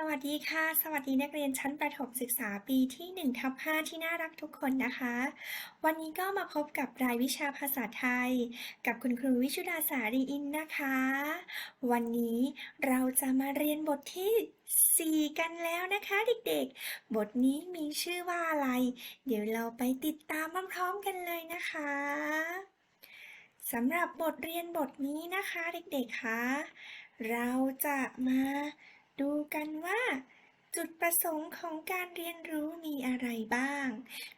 สวัสดีค่ะ สวัสดีนักเรียนชั้นประถมศึกษาปีที่1ทับ5ที่น่ารักทุกคนนะคะ วันนี้ก็มาพบกับรายวิชาภาษาไทย กับคุณครูวิชุดาสารีอินนะคะ วันนี้เราจะมาเรียนบทที่ 4 กันแล้วนะคะเด็กๆ บทนี้มีชื่อว่าอะไร เดี๋ยวเราไปติดตามพร้อมๆกันเลยนะคะสำหรับบทเรียนบทนี้นะคะเด็กๆคะเราจะมา ดูกันว่า จุดประสงค์ของการเรียนรู้มีอะไรบ้าง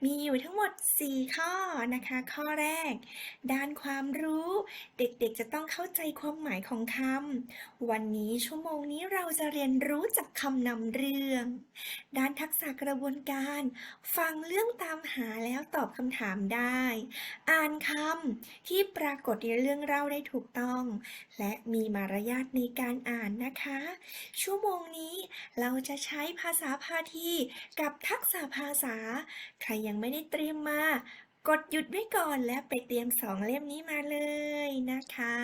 มีอยู่ทั้งหมด 4 ข้อนะคะ ข้อแรก ด้านความรู้ เด็กๆจะต้องเข้าใจความหมายของคำ วันนี้ชั่วโมงนี้เราจะเรียนรู้จากคำนำเรื่อง ด้านทักษะกระบวนการ ฟังเรื่องตามหาแล้วตอบคำถามได้ อ่านคำที่ปรากฏในเรื่องเล่าได้ถูกต้อง และมีมารยาทในการอ่านนะคะ ชั่วโมงนี้เราจะใช้ภาษาพาทีกับทักษะภาษา ใครยังไม่ได้เตรียมมา กดหยุดไว้ก่อนและไปเตรียมสองเล่มนี้มาเลยนะคะ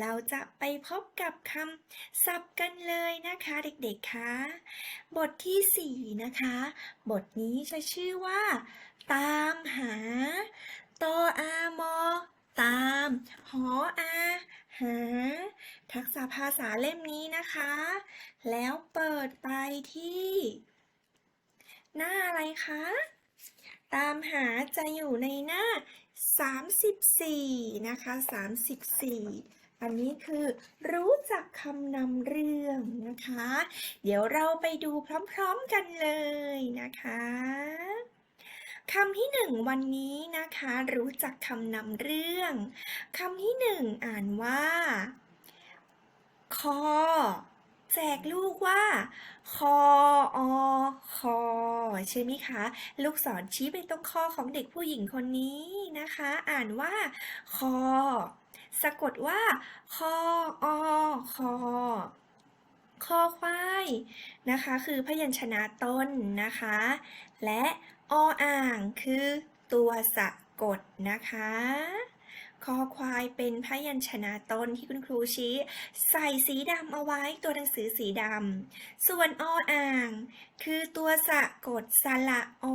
เราจะไปพบกับคำศัพท์กันเลยนะคะเด็กๆคะบทที่ 4 นะคะ บทนี้จะชื่อว่า ตามหาตออามอตาม หออา หา ทักษะภาษาเล่มนี้นะคะ แล้วเปิดไปที่ หน้าอะไรคะ ตามหาจะอยู่ในหน้า 34 นะคะ 34 อันนี้คือรู้จักคำนำเรื่องนะคะ เดี๋ยวเราไปดูพร้อมๆกันเลยนะคะ คำที่หนึ่งวันนี้นะคะ รู้จักคำนำเรื่องคำที่หนึ่งอ่านว่าคอแจกลูกว่าคออคอใช่ไหมคะ ลูกศรชี้ไปตรงคอของเด็กผู้หญิงคนนี้นะคะ อ่านว่าคอสะกดว่าคออคอคอควายนะคะ คือพยัญชนะต้นนะคะ และ ออ่างคือตัวสะกดนะคะ คอควายเป็นพยัญชนะต้นที่คุณครูชี้ ใส่สีดำเอาไว้ตัวหนังสือสีดำ ส่วนออ่าง คือตัวสะกดสระอ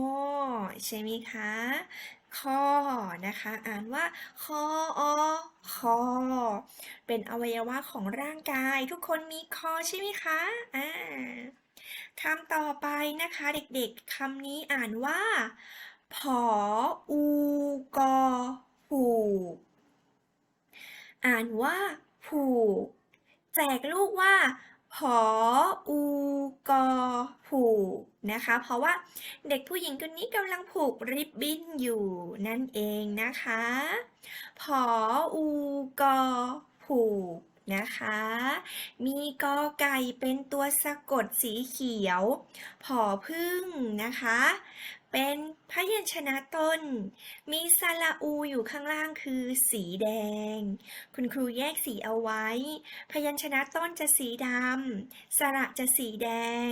ใช่ไหมคะคอนะคะ อ่านว่าคออคอ เป็นอวัยวะของร่างกาย ทุกคนมีคอใช่ไหมคะ อ่า คำต่อไปนะคะเด็กๆคำนี้อ่านว่า ผออูกอผูก อ่านว่า ผูก แจกลูกว่าผออูกอผูกนะคะ เพราะว่าเด็กผู้หญิงคนนี้กำลังผูกริบบิ้นอยู่นั่นเองนะคะผออูกอผูก นะคะ มีกอไก่เป็นตัวสะกดสีเขียว ผอพึ่งนะคะ เป็นพยัญชนะต้น มีสระอูอยู่ข้างล่างคือสีแดง คุณครูแยกสีเอาไว้ พยัญชนะต้นจะสีดำสระจะสีแดง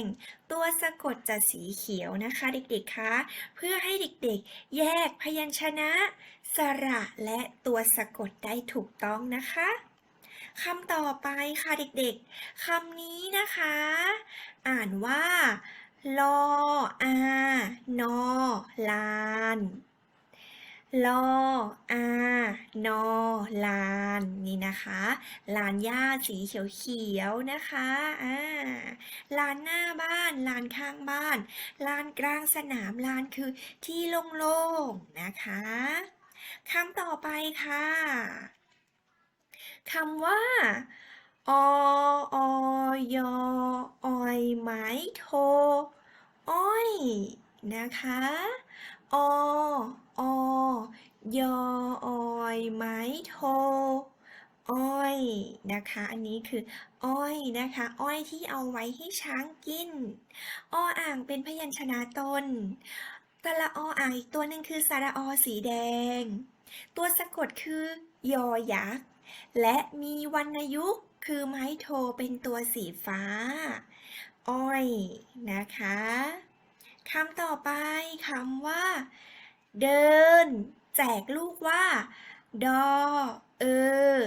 ตัวสะกดจะสีเขียวนะคะเด็กๆ คะ เพื่อให้เด็กๆ แยกพยัญชนะ สระและตัวสะกดได้ถูกต้องนะคะ คำต่อไปค่ะเด็กๆคำนี้นะคะ อ่านว่าลออานอลานลออานอลานนี่นะคะ ลานหญ้าสีเขียวๆนะคะอ่าลานหน้าบ้าน ลานข้างบ้าน ลานกลางสนาม ลานคือที่โล่งๆนะคะคำต่อไปค่ะ คำว่า อออยออยไม้โท อ้อย นะคะ อออยออยไม้โท อ้อย นะคะ อันนี้คือ อ้อยนะคะ อ้อยที่เอาไว้ให้ช้างกิน ออ่างเป็นพยัญชนะต้นตะละออ่างอีกตัวหนึ่งคือสระอสีแดง ตัวสะกดคือยอยักษ์ และมีวรรณยุกต์คือไม้โทเป็นตัวสีฟ้าอ้อยนะคะ คำต่อไปคำว่า เดิน แจกลูกว่า ดอ เออ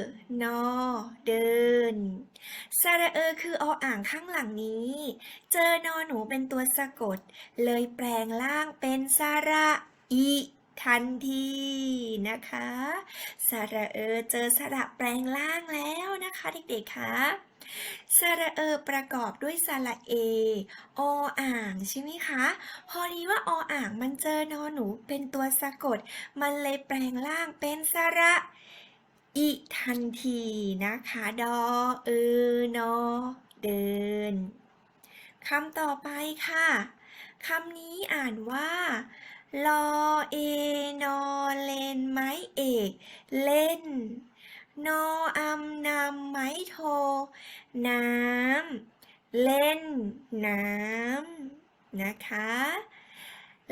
นอ เดินสระเออคือออ่างข้างหลังนี้ เจอนอหนูเป็นตัวสะกด เลยแปลงร่างเป็นสระอี ทันทีนะคะสระเออเจอสระแปลงร่างแล้วนะคะเด็กๆคะสระเออประกอบด้วยสระเอออ่างใช่ไหมคะ พอดีว่าออ่างมันเจอนอหนูเป็นตัวสะกด มันเลยแปลงร่างเป็นสระอีทันทีนะคะ ดอเออนอเดินคำต่อไปค่ะคำนี้อ่านว่า ลอเอนอเลนไม้เอกเล่น นออำนำไม้โท น้ำเล่นน้ำนะคะ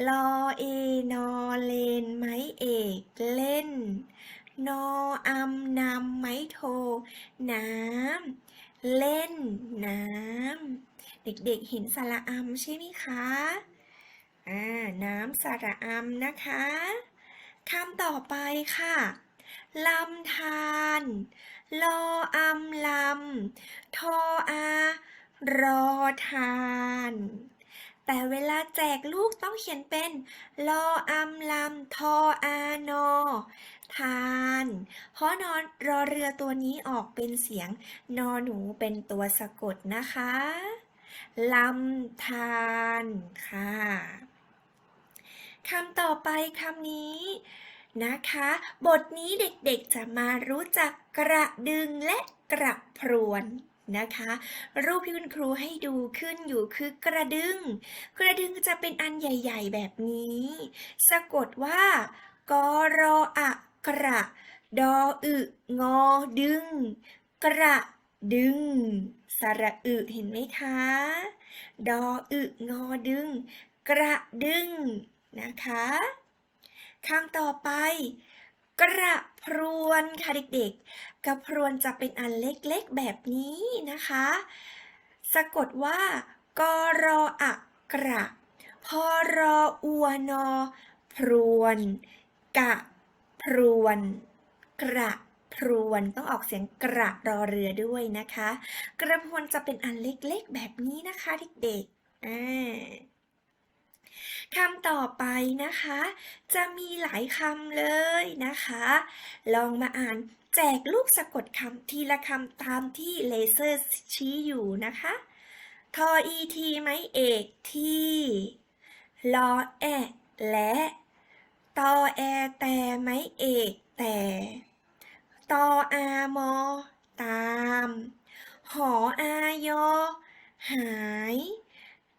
ลอเอนอเลนไม้เอกเล่น นออำนำไม้โท น้ำเล่นน้ำเด็กๆเห็นสระอำใช่ไหมคะ อ่าน้ำสระอำนะคะคำต่อไปค่ะลำธารลออำลำ ทออา รอทาน แต่เวลาแจกลูกต้องเขียนเป็น ลออำลำ ทออานอ ทาน เพราะนอนรอเรือตัวนี้ออกเป็นเสียง นอหนูเป็นตัวสะกดนะคะลำธารค่ะ คำต่อไปคำนี้นะคะ บทนี้เด็กๆจะมารู้จักกระดึงและกระพรวนนะคะ รูปที่คุณครูให้ดูขึ้นอยู่คือกระดึง กระดึงจะเป็นอันใหญ่ ๆ แบบนี้ สะกดว่ากรออะกระดออึงอดึง กระดึง สระอึเห็นไหมคะ ดออึงอดึง กระดึง นะคะคำต่อไป กระพรวนค่ะเด็กๆ กระพรวนจะเป็นอันเล็กๆแบบนี้นะคะ สะกดว่ากรออะกระพอรออัวนอพรวน กะพรวน กระพรวนต้องออกเสียงกระรอเรือด้วยนะคะ กระพรวนจะเป็นอันเล็กๆแบบนี้นะคะเด็กๆอ่า คำต่อไปนะคะ จะมีหลายคำเลยนะคะ ลองมาอ่านแจกลูกสะกดคำทีละคำตามที่เลเซอร์ชี้อยู่นะคะ ทออีทีไม้เอกที่ลอแอะและตอแอแต่ไม้เอกแต่ตออามอตาม หออายอหาย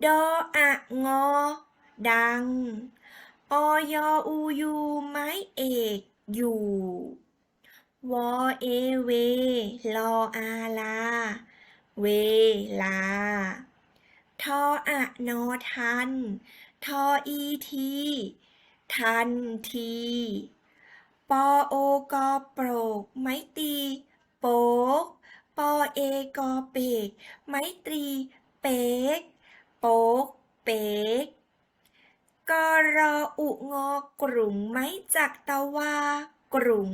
ดออะงอ ดังออยอูยูไม้เอกอยู่ วอเอเว ลออาลา เวลา ทออะนอทัน ทออีที ทันที ปอโอกอโปรก ไม้ตี โปก ปอเอกอเปก ไม้ตรี เปก โปก เปก กรออุงอกรุงไม้จักตะวากรุง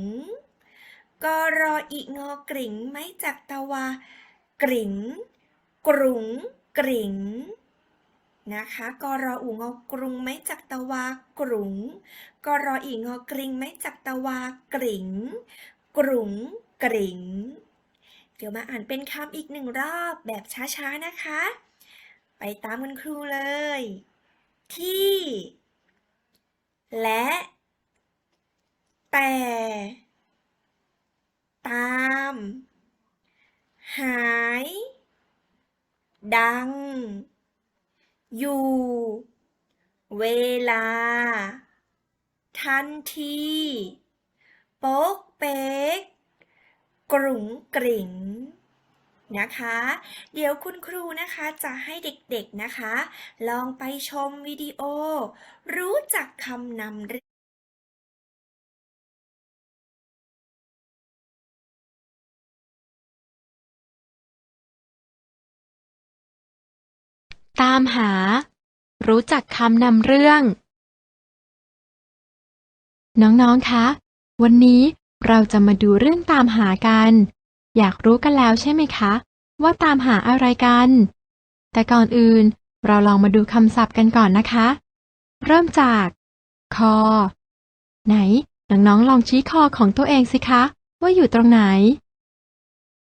กรออีงอกริ่งไม้จักตะวากริ่งกรุงกริ่งนะคะกรออูงอกรุงไม้จักตะวากรุงกรออีงอกริงไม้จักตะวากริ่งกรุงกริ่งเดี๋ยวมาอ่านเป็นคำอีกหนึ่งรอบแบบช้าๆนะคะ ไปตามคุณครูเลย ที่ และ แต่ ตาม หาย ดัง อยู่ เวลา ทันทีโป๊กเป๊กกรุงกริ่ง นะคะ เดี๋ยวคุณครูนะคะจะให้เด็กๆนะคะ ลองไปชมวิดีโอ รู้จักคำนำเรื่องตามหา รู้จักคำนำเรื่อง น้องๆ คะ วันนี้เราจะมาดูเรื่องตามหากัน อยากรู้กันแล้วใช่ไหมคะ ว่าตามหาอะไรกัน แต่ก่อนอื่นเราลองมาดูคำศัพท์กันก่อนนะคะ เริ่มจาก คอ ไหน น้องๆลองชี้คอของตัวเองสิคะ ว่าอยู่ตรงไหน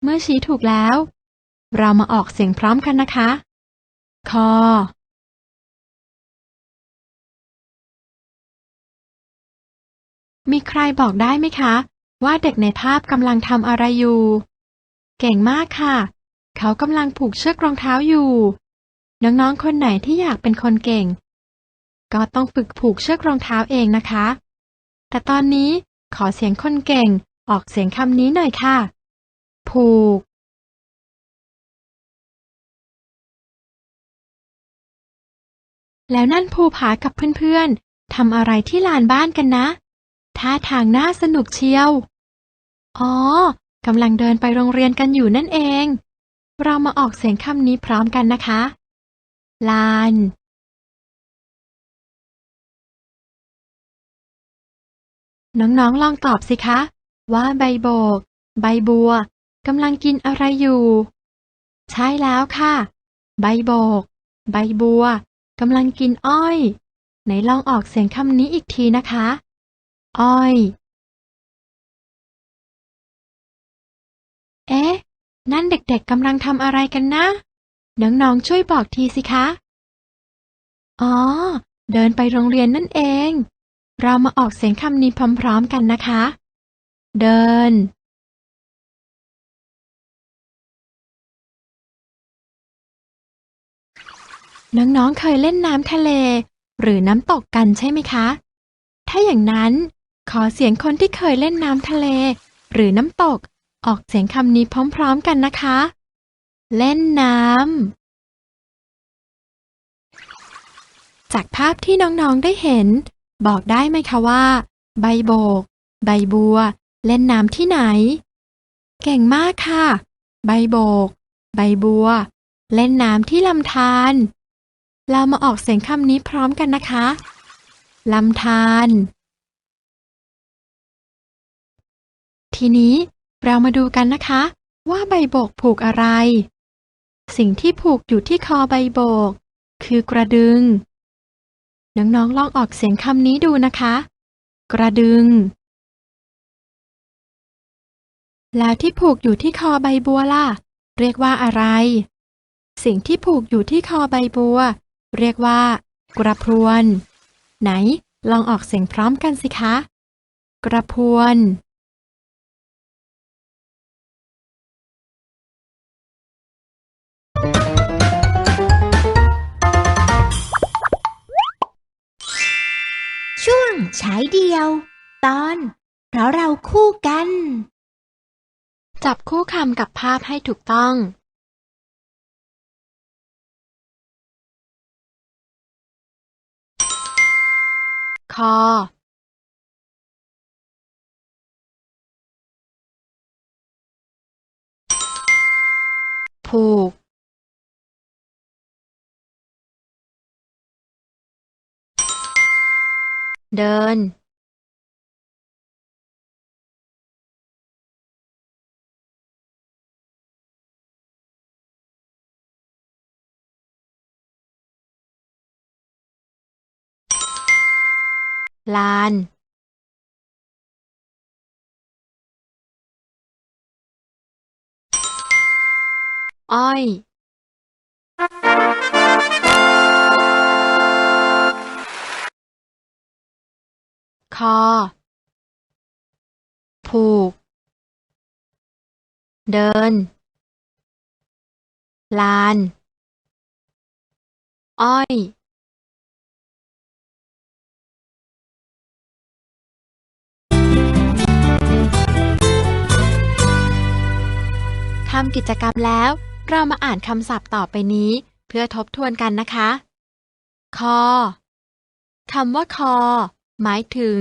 เมื่อชี้ถูกแล้ว เรามาออกเสียงพร้อมกันนะคะ คอ มีใครบอกได้ไหมคะ ว่าเด็กในภาพกำลังทำอะไรอยู่ เก่งมากค่ะ เขากำลังผูกเชือกรองเท้าอยู่ น้องๆ คนไหนที่อยากเป็นคนเก่ง ก็ต้องฝึกผูกเชือกรองเท้าเองนะคะ แต่ตอนนี้ขอเสียงคนเก่งออกเสียงคำนี้หน่อยค่ะ ผูก แล้วนั่นภูผากับเพื่อนๆทำอะไรที่ลานบ้านกันนะ ท่าทางน่าสนุกเชียว อ๋อ กำลังเดินไปโรงเรียนกันอยู่นั่นเอง เรามาออกเสียงคำนี้พร้อมกันนะคะ ลาน น้องๆลองตอบสิคะ ว่าใบโบก ใบบัวกำลังกินอะไรอยู่ ใช่แล้วค่ะ ใบโบก ใบบัวกำลังกินอ้อย ไหนลองออกเสียงคำนี้อีกทีนะคะ อ้อย เอ๊ะ นั่นเด็กๆกำลังทำอะไรกันนะ น้องๆช่วยบอกทีสิคะ อ๋อ เดินไปโรงเรียนนั่นเอง เรามาออกเสียงคำนี้พร้อมๆกันนะคะ เดิน น้องๆเคยเล่นน้ำทะเล หรือน้ำตกกันใช่ไหมคะ ถ้าอย่างนั้น ขอเสียงคนที่เคยเล่นน้ำทะเล หรือน้ำตก ออกเสียงคำนี้พร้อมๆกันนะคะ เล่นน้ำ จากภาพที่น้องๆได้เห็น บอกได้ไหมคะว่า ใบโบก ใบบัว เล่นน้ำที่ไหน เก่งมากค่ะ ใบโบก ใบบัว เล่นน้ำที่ลำธารเรามาออกเสียงคำนี้พร้อมกันนะคะลำธารทีนี้ เรามาดูกันนะคะ ว่าใบโบกผูกอะไร สิ่งที่ผูกอยู่ที่คอใบโบก คือกระดึง น้องๆลองออกเสียงคำนี้ดูนะคะ กระดึง แล้วที่ผูกอยู่ที่คอใบบัวล่ะ เรียกว่าอะไร สิ่งที่ผูกอยู่ที่คอใบบัว เรียกว่า กระพรวน ไหน ลองออกเสียงพร้อมกันสิคะ กระพรวน ฉายเดียว ตอน เพราะเราคู่กัน จับคู่คำกับภาพให้ถูกต้อง คอ ผูก เดินลาน อ้อย คอ ผูก เดิน ลาน อ้อย ทำกิจกรรมแล้ว เรามาอ่านคำศัพท์ต่อไปนี้ เพื่อทบทวนกันนะคะ คอคำว่าคอ หมายถึง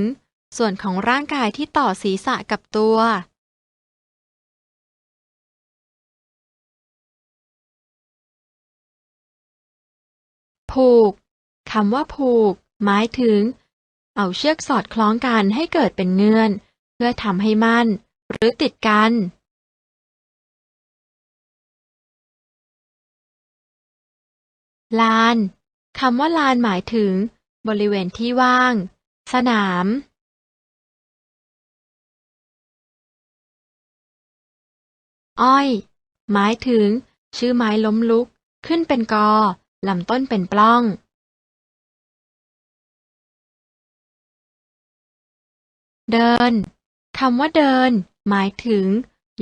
ส่วนของร่างกายที่ต่อศีรษะกับตัวผูกคำว่าผูก หมายถึง เอาเชือกสอดคล้องกันให้เกิดเป็นเงื่อน เพื่อทำให้มั่น หรือติดกัน ลานคำว่าลานหมายถึง บริเวณที่ว่าง สนามอ้อย หมายถึง ชื่อไม้ล้มลุก ขึ้นเป็นกอ ลำต้นเป็นปล้อง เดิน คำว่าเดิน หมายถึง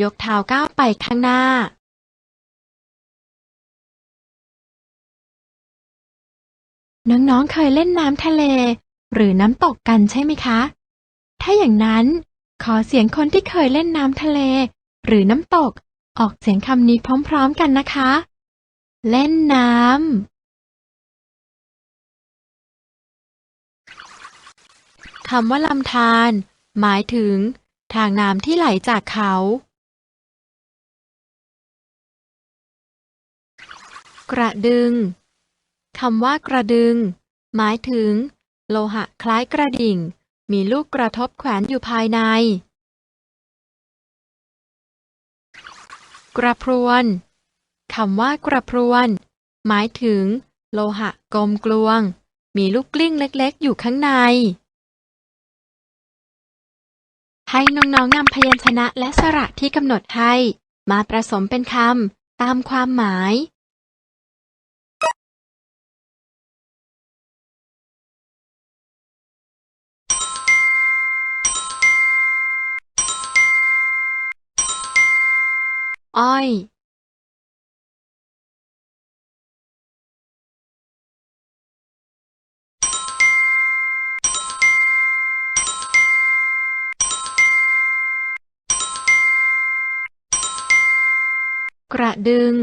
ยกเท้าก้าวไปข้างหน้า น้องๆเคยเล่นน้ำทะเล หรือน้ำตกกันใช่ไหมคะ ถ้าอย่างนั้น ขอเสียงคนที่เคยเล่นน้ำทะเล หรือน้ำตก ออกเสียงคำนี้พร้อมๆกันนะคะ เล่นน้ำคำว่าลำธารหมายถึง ทางน้ำที่ไหลจากเขา กระดึงคำว่ากระดึง หมายถึง โลหะคล้ายกระดิ่ง มีลูกกระทบแขวนอยู่ภายใน กระพรวนคำว่ากระพรวน หมายถึง โลหะกลมกลวง มีลูกกลิ้งเล็กๆ อยู่ข้างใน ให้น้องๆนำพยัญชนะและสระที่กำหนดให้ มาผสมเป็นคำตามความหมาย อ้อยกระดึง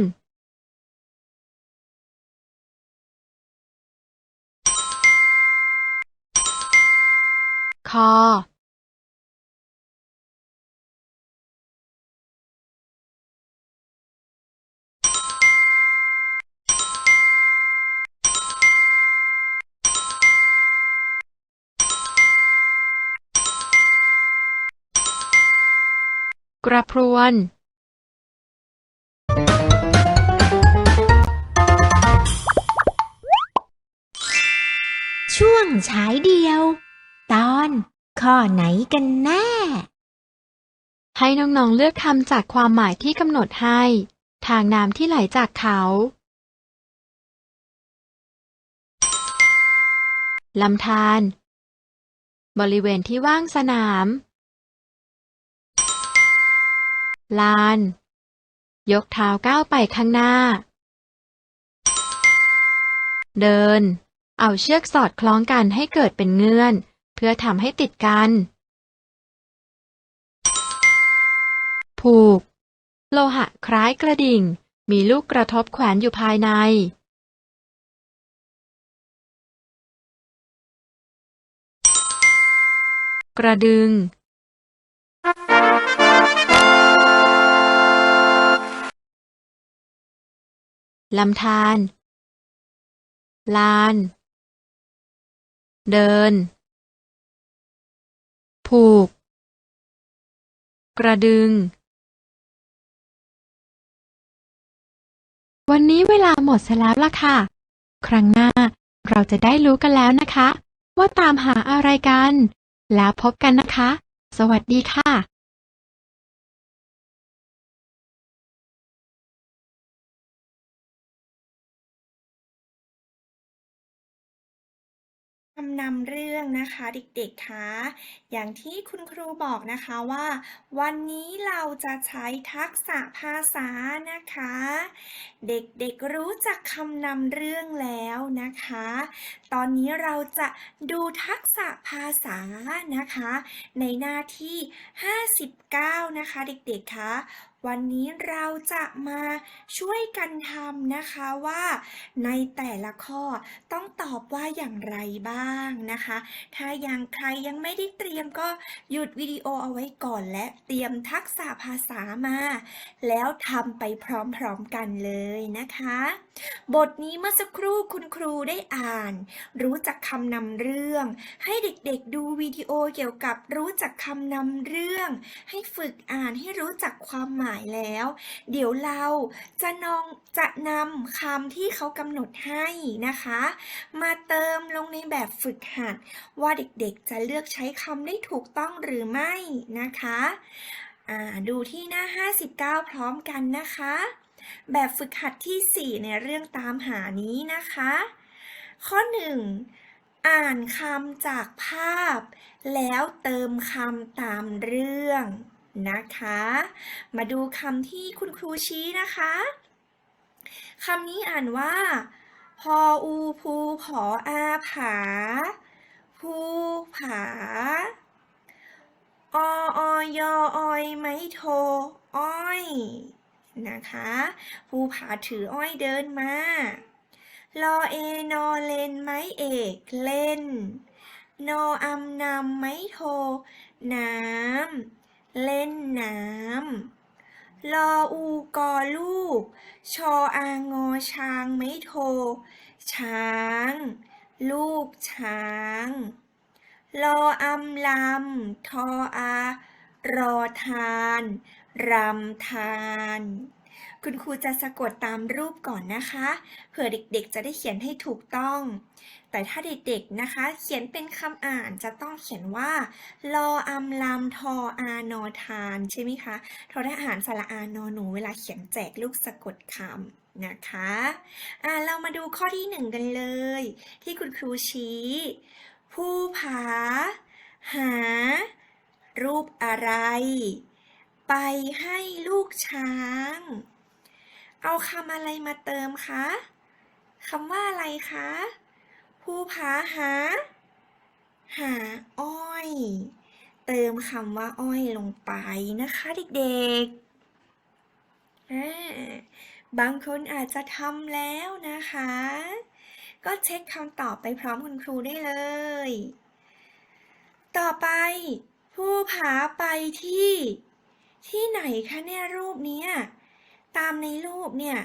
คอ กระพรวนช่วงฉายเดียว ตอนข้อไหนกันแน่ ให้น้องๆเลือกคำจากความหมายที่กำหนดให้ ทางน้ำที่ไหลจากเขา ลำธารบริเวณที่ว่างสนาม ลาน ยกเท้าก้าวไปข้างหน้า เดิน เอาเชือกสอดคล้องกันให้เกิดเป็นเงื่อน เพื่อทำให้ติดกัน ผูก โลหะคล้ายกระดิ่ง มีลูกกระทบแขวนอยู่ภายใน กระดึง ลำธาร ลาน เดิน ผูก กระดึง วันนี้เวลาหมดซะแล้วล่ะค่ะ ครั้งหน้าเราจะได้รู้กันแล้วนะคะ ว่าตามหาอะไรกัน แล้วพบกันนะคะ สวัสดีค่ะ คำนำเรื่องนะคะเด็กๆ คะ อย่างที่คุณครูบอกนะคะว่า วันนี้เราจะใช้ทักษะภาษานะคะ เด็กๆรู้จักคำนำเรื่องแล้วนะคะ ตอนนี้เราจะดูทักษะภาษานะคะ ในหน้าที่ 59 นะคะ เด็กๆ คะ วันนี้เราจะมาช่วยกันทำนะคะว่าในแต่ละข้อต้องตอบว่าอย่างไรบ้างนะคะ ถ้ายังใครยังไม่ได้เตรียมก็หยุดวิดีโอเอาไว้ก่อนและเตรียมทักษะภาษามา แล้วทำไปพร้อมๆกันเลยนะคะ บทนี้เมื่อสักครู่คุณครูได้อ่าน รู้จักคำนำเรื่อง ให้เด็กๆดูวิดีโอเกี่ยวกับรู้จักคำนำเรื่อง ให้ฝึกอ่านให้รู้จักความหมายแล้ว เดี๋ยวเราจะนองจะนำคำที่เขากำหนดให้นะคะ มาเติมลงในแบบฝึกหัด ว่าเด็กๆจะเลือกใช้คำได้ถูกต้องหรือไม่นะคะดูที่หน้า 59 พร้อมกันนะคะ แบบฝึกหัดที่ 4 ในเรื่องตามหานี้นะคะ ข้อ 1 อ่านคำจากภาพ แล้วเติมคำตามเรื่อง นะคะ มาดูคำที่คุณครูชี้นะคะคำนี้อ่านว่า พออูภูผออาผา ภูผา อออยออยไม้โท อ้อย นะคะ ภูผาถืออ้อยเดินมาลอเอนอเลนไม้เอกเล่น นออำนำไม้โท น้ำ เล่นน้ำ ลออูกอลูก ชออางอช้างไม่โท ช้าง ลูกช้าง ลออำลำ ทออา รอทาน รำทาน คุณครูจะสะกดตามรูปก่อนนะคะ เผื่อเด็กๆ จะได้เขียนให้ถูกต้อง แต่ถ้าเด็กๆ นะคะ เขียนเป็นคำอ่านจะต้องเขียนว่าลออำลำทออานอทาน ใช่ไหมคะ ทอทหารสระอานอหนู เวลาเขียนแจกลูกสะกดคำนะคะอ่าเรามาดูข้อที่หนึ่งกันเลย ที่คุณครูชี้ ผู้ผา หา รูปอะไรไปให้ลูกช้าง เอาคำอะไรมาเติมคะคำว่าอะไรคะผู้ผาหา หาอ้อย เติมคำว่าอ้อยลงไปนะคะเด็กๆบางคนอาจจะทำแล้วนะคะ ก็เช็คคำตอบไปพร้อมคุณครูได้เลย ต่อไปผู้ผาไปที่ ที่ไหนคะเนี่ยรูปเนี้ย ตามในรูปเนี่ย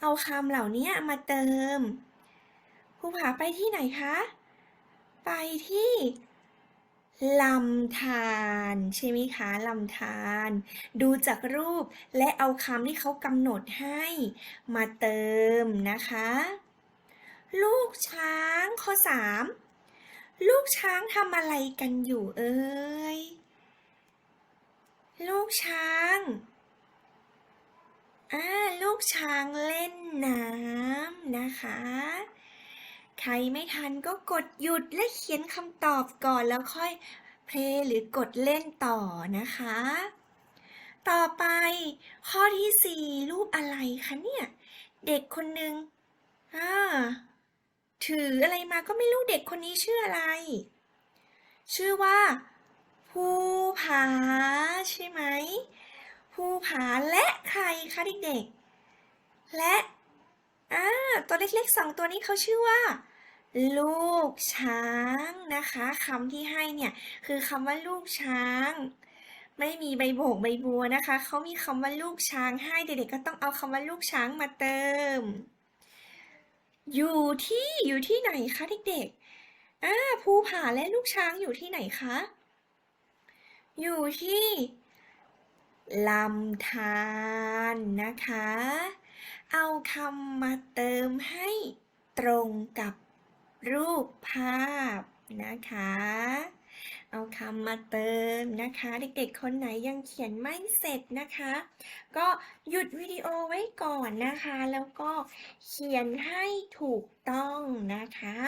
เอาคำเหล่านี้มาเติมภูผาไปที่ไหนคะ ไปที่ลำธารใช่ไหมคะลำธารดูจากรูปและเอาคำที่เขากำหนดให้มาเติมนะคะ ลูกช้างข้อสามลูกช้างทำอะไรกันอยู่เอ่ยลูกช้าง กช้างเล่นน้ำนะคะ ใครไม่ทันก็กดหยุดและเขียนคำตอบก่อนแล้วค่อยเพลย์หรือกดเล่นต่อนะคะ ต่อไปข้อที่สี่รูปอะไรคะเนี่ย เด็กคนหนึ่งถืออะไรมาก็ไม่รู้เด็กคนนี้ชื่ออะไร ชื่อว่าภูผาใช่ไหมภูผาและใครคะเด็กๆ และอ่าตัวเล็กๆสองตัวนี้เขาชื่อว่า ลูกช้างนะคะคำที่ให้เนี่ยคือคำว่าลูกช้าง ไม่มีใบโบกใบบัวนะคะเขามีคำว่าลูกช้างให้เด็กๆก็ต้องเอาคำว่าลูกช้างมาเติม อยู่ที่อยู่ที่ไหนคะเด็กๆอ่าภูผาและลูกช้างอยู่ที่ไหนคะอยู่ที่ลำธารนะคะ เอาคำมาเติมให้ตรงกับรูปภาพนะคะ เอาคำมาเติมนะคะ เด็กๆ คนไหนยังเขียนไม่เสร็จนะคะ ก็หยุดวิดีโอไว้ก่อนนะคะ แล้วก็เขียนให้ถูกต้องนะคะ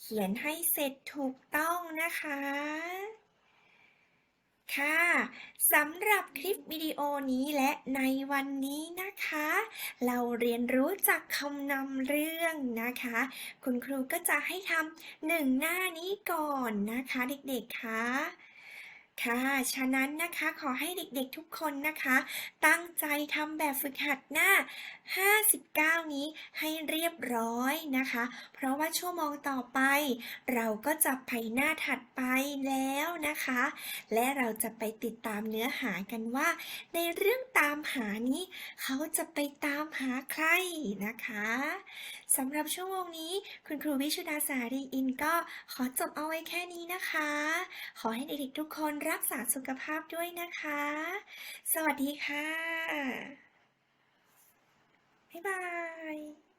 เขียนให้เสร็จถูกต้องนะคะ ค่ะ สำหรับคลิปวิดีโอนี้และในวันนี้นะคะ เราเรียนรู้จากคำนำเรื่องนะคะ คุณครูก็จะให้ทำหนึ่งหน้านี้ก่อนนะคะเด็กๆคะ ค่ะ ฉะนั้นนะคะขอให้เด็กๆทุกคนนะคะ ตั้งใจทำแบบฝึกหัดหน้า 59 นี้ให้เรียบร้อยนะคะ เพราะว่าชั่วโมงต่อไป เราก็จะไปหน้าถัดไปแล้วนะคะ และเราจะไปติดตามเนื้อหากันว่า ในเรื่องตามหานี้ เขาจะไปตามหาใครนะคะ สำหรับชั่วโมงนี้ คุณครูวิชุดาสารีอินก็ขอจบเอาไว้แค่นี้นะคะ ขอให้เด็กๆทุกคนรักษาสุขภาพด้วยนะคะ สวัสดีค่ะ บ๊ายบาย